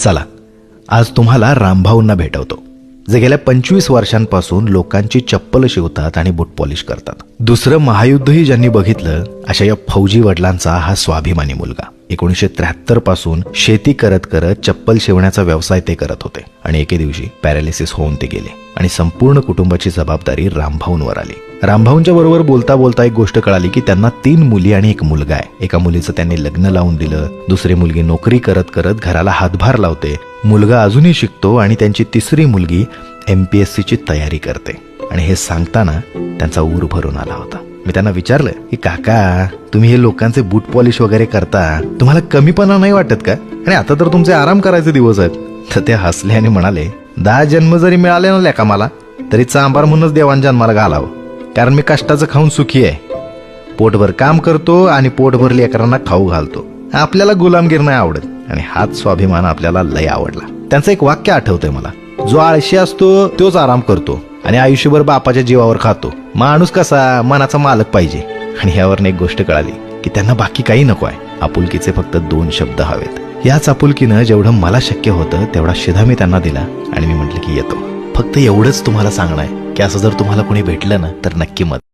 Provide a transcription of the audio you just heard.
चला. आज तुम्हाला रामभाऊंना भेटवतो जे गेल्या पंचवीस वर्षांपासून लोकांची चप्पल शिवतात आणि बुट पॉलिश करतात. दुसरं महायुद्धही ज्यांनी बघितलं अशा या फौजी वडिलांचा हा स्वाभिमानी मुलगा. एकोणीसशे त्र्याहत्तरपासून शेती करत करत चप्पल शिवण्याचा व्यवसाय ते करत होते आणि एके दिवशी पॅरालिसिस होऊन ते गेले आणि संपूर्ण कुटुंबाची जबाबदारी रामभाऊंवर आली. रामभाऊंच्या बरोबर बोलता बोलता एक गोष्ट कळाली की त्यांना तीन मुली आणि एक मुलगा आहे. एका मुलीचं त्यांनी लग्न लावून दिलं दुसरी मुलगी नोकरी करत करत घराला हातभार लावते. मुलगा अजूनही शिकतो आणि त्यांची तिसरी मुलगी एम पी एस सीची तयारी करते. आणि हे सांगताना त्यांचा ऊर भरून आला होता. मी त्यांना विचारलं की काका तुम्ही हे लोकांचे बूट पॉलिश वगैरे करता? तुम्हाला कमीपणा नाही वाटत का? आणि आता तर तुमचे आराम करायचे दिवस आहेत. तर ते हसले आणि म्हणाले दहा जन्म जरी मिळाले ना लेका मला? तरी चांबार म्हणूनच देवान जन्माला घालावं. कारण मी कष्टाचं खाऊन सुखी आहे. पोटभर काम करतो आणि पोटभर लेकरांना खाऊ घालतो. आपल्याला गुलामगिर नाही आवडत आणि हाच स्वाभिमान आपल्याला लय आवडला. त्यांचं एक वाक्य आठवतंय मला. जो आळशी असतो तोच आराम करतो आणि आयुष्यभर बापाच्या जीवावर खातो. माणूस कसा मनाचा मालक पाहिजे. आणि ह्यावरनं एक गोष्ट कळाली की त्यांना बाकी काही नको आहे. आपुलकीचे फक्त दोन शब्द हवेत. याच आपुलकीनं जेवढं मला शक्य होतं तेवढा शिधा मी त्यांना दिला आणि मी म्हटलं की येतो. फक्त एवढंच तुम्हाला सांगणं आहे. की असं जर तुम्हाला कोणी भेटलं ना तर नक्की मत